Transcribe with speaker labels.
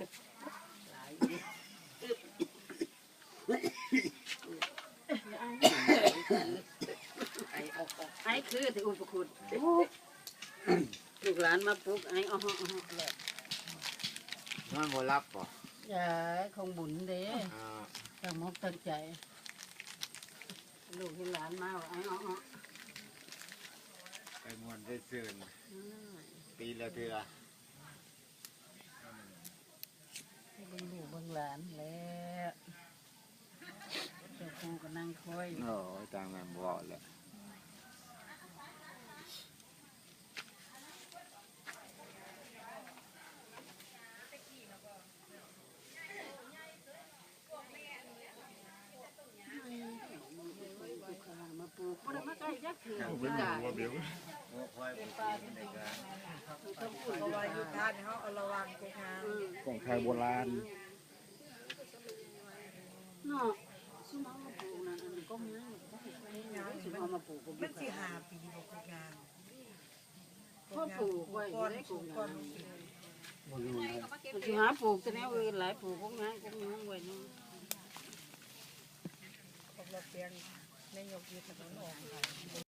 Speaker 1: ไอออกออกไอคือที่อุปคุณลูกหลานมาปลุกไออ๋ออ๋อเลย
Speaker 2: มันบ่รับป่ะ
Speaker 1: อย่าคงบุญเด้ตั้งมกตั้งใจ ลูกหลานมาว่าไออ๋ออ๋อ
Speaker 2: ไปมวนไปซื่
Speaker 1: อืม
Speaker 2: ปีละเทือ
Speaker 1: ให้เบิ่งลูกเบิ่งหลานแล้วเจ้าครูก็นั่งคอย
Speaker 2: โอ้ยตามนั้นบ่แล้ว
Speaker 1: ลูกค้ามาปลูกบ่ได้มาใกล้ยักษ์เถื่อน
Speaker 2: บ่
Speaker 1: จ้ะ
Speaker 2: รู้ว่าเดี๋ยวโอ้ควายบ่กินได้ก็
Speaker 1: ต้องพูด
Speaker 3: เพราะว่า
Speaker 1: ว่า
Speaker 3: อ
Speaker 1: อยู่
Speaker 3: ยู่ท่านเขาเอาระวังกูงาน
Speaker 4: ของไทยโบราณ
Speaker 1: เนาะซุมเอามาปลูกนั่นอันนี้ก็งามงา มซุมเอาปลูกก็
Speaker 3: มันสิหาปีบอกงาน
Speaker 1: พ่อปลูกไว้
Speaker 3: ก้อน
Speaker 1: ได้ป
Speaker 3: ปลู
Speaker 1: ก
Speaker 3: กก้
Speaker 1: ก้
Speaker 3: อ
Speaker 1: อนน
Speaker 3: ปลูก
Speaker 1: มันสิหาปลูกแต่แนวอื่นหลายปลูกก็งามก็งามไว้นี่
Speaker 3: ของเราเพียงในยกยืดถนนออก